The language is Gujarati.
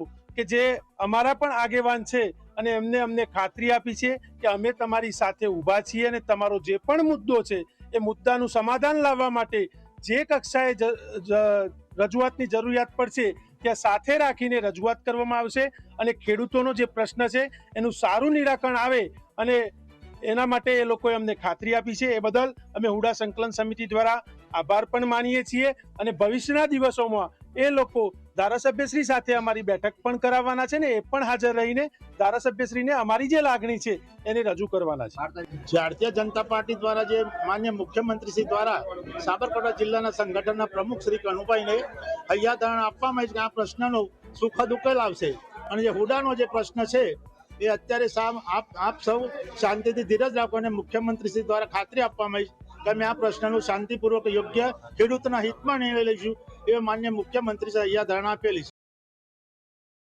કે જે અમારા પણ આગેવાન છે અને એમને અમને ખાતરી આપી છે કે અમે તમારી સાથે ઊભા છીએ અને તમારો જે પણ મુદ્દો છે એ મુદ્દાનું સમાધાન લાવવા માટે જે કક્ષાએ રજૂઆતની જરૂરિયાત પડશે ત્યાં સાથે રાખીને રજૂઆત કરવામાં આવશે અને ખેડૂતોનો જે પ્રશ્ન છે એનું સારું નિરાકરણ આવે અને એના માટે એ લોકોએ અમને ખાતરી આપી છે. એ બદલ અમે હુડા સંકલન સમિતિ દ્વારા આભાર પણ માનીએ છીએ અને ભવિષ્યના દિવસોમાં એ લોકો ધારાસભ્યશ્રી સાથે અમારી બેઠક પણ કરાવવાના છે ને, એ પણ હાજર રહીને ધારાસભ્યશ્રીને અમારી જે લાગણી છે, એને રજૂ કરવાના છે. ભારતીય જનતા પાર્ટી દ્વારા જે માન્ય મુખ્યમંત્રી શ્રી દ્વારા સાબરકાંઠા જિલ્લાના સંગઠનના પ્રમુખ શ્રી કનુભાઈને હૈયાધારણ આપવામાં કે આ પ્રશ્નનો સુખદ ઉકેલ આવશે. અને જે હુડાનો જે પ્રશ્ન છે, એ અત્યારે સામ આપ આપ સૌ શાંતિથી ધીરજ રાખો અને મુખ્યમંત્રી શ્રી દ્વારા ખાતરી આપવામાં આવી કે અમે આ પ્રશ્નનું શાંતિપૂર્વક યોગ્ય ખેડૂતના હિતમાં નિર્ણય લઈશું, એ માન્ય મુખ્યમંત્રી સાહેબ અહીંયા ધારણા આપેલી